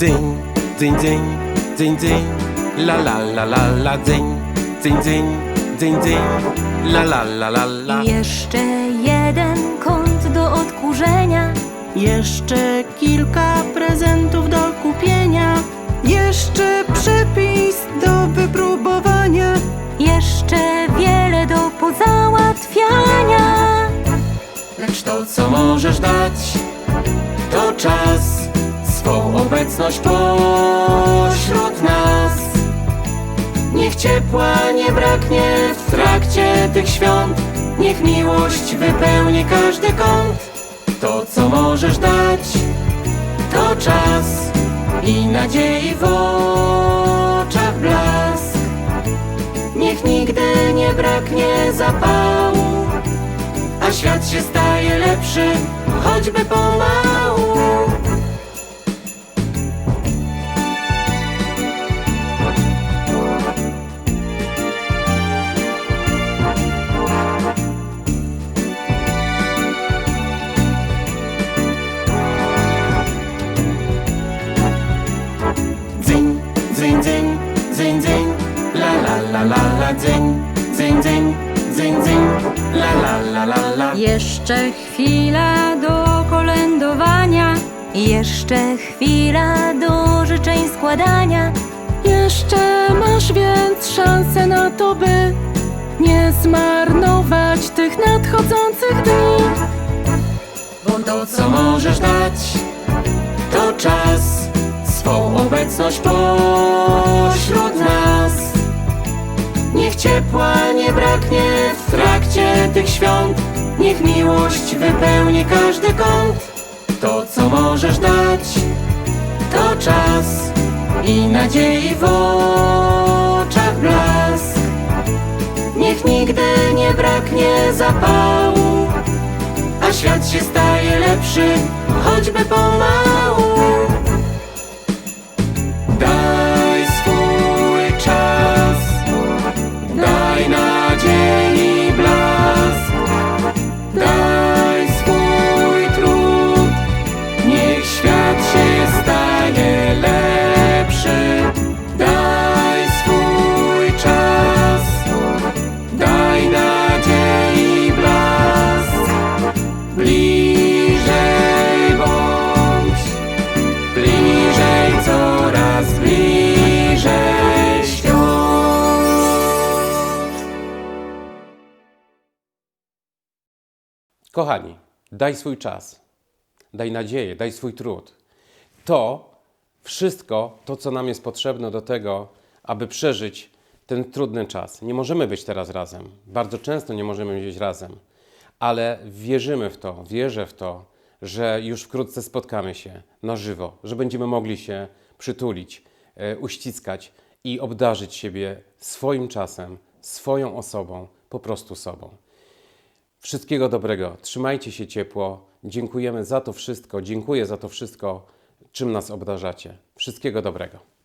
Dzień, dzień, dzień, dzień, la la la la la dzień, la la la la la. Jeszcze jeden kąt do odkurzenia. Jeszcze kilka prezentów do kupienia. Jeszcze przepis do wypróbowania. Jeszcze wiele do pozałatwiania. Lecz to, co możesz dać, to czas, obecność pośród nas. Niech ciepła nie braknie w trakcie tych świąt, niech miłość wypełni każdy kąt. To, co możesz dać, to czas i nadziei w oczach blask. Niech nigdy nie braknie zapału a świat się staje lepszy, choćby pomału. La la dzyń, dzyń, dzyń, dzyń, dzyń, la la la la la. Jeszcze chwila do kolędowania. Jeszcze chwila do życzeń składania. Jeszcze masz więc szansę na to, by nie zmarnować tych nadchodzących dni. Bo to, co możesz dać, to czas, swą obecność pośród nas. Ciepła nie braknie w trakcie tych świąt, niech miłość wypełni każdy kąt. To, co możesz dać, to czas i nadziei w oczach blask. Niech nigdy nie braknie zapału, a świat się staje lepszy, choćby pomału. Kochani, daj swój czas, daj nadzieję, daj swój trud. To wszystko, to co nam jest potrzebne do tego, aby przeżyć ten trudny czas. Nie możemy być teraz razem. Bardzo często nie możemy być razem, ale wierzymy w to, wierzę w to, że już wkrótce spotkamy się na żywo, że będziemy mogli się przytulić, e, uściskać i obdarzyć siebie swoim czasem, swoją osobą, po prostu sobą. Wszystkiego dobrego. Trzymajcie się ciepło. Dziękujemy za to wszystko. Dziękuję za to wszystko, czym nas obdarzacie. Wszystkiego dobrego.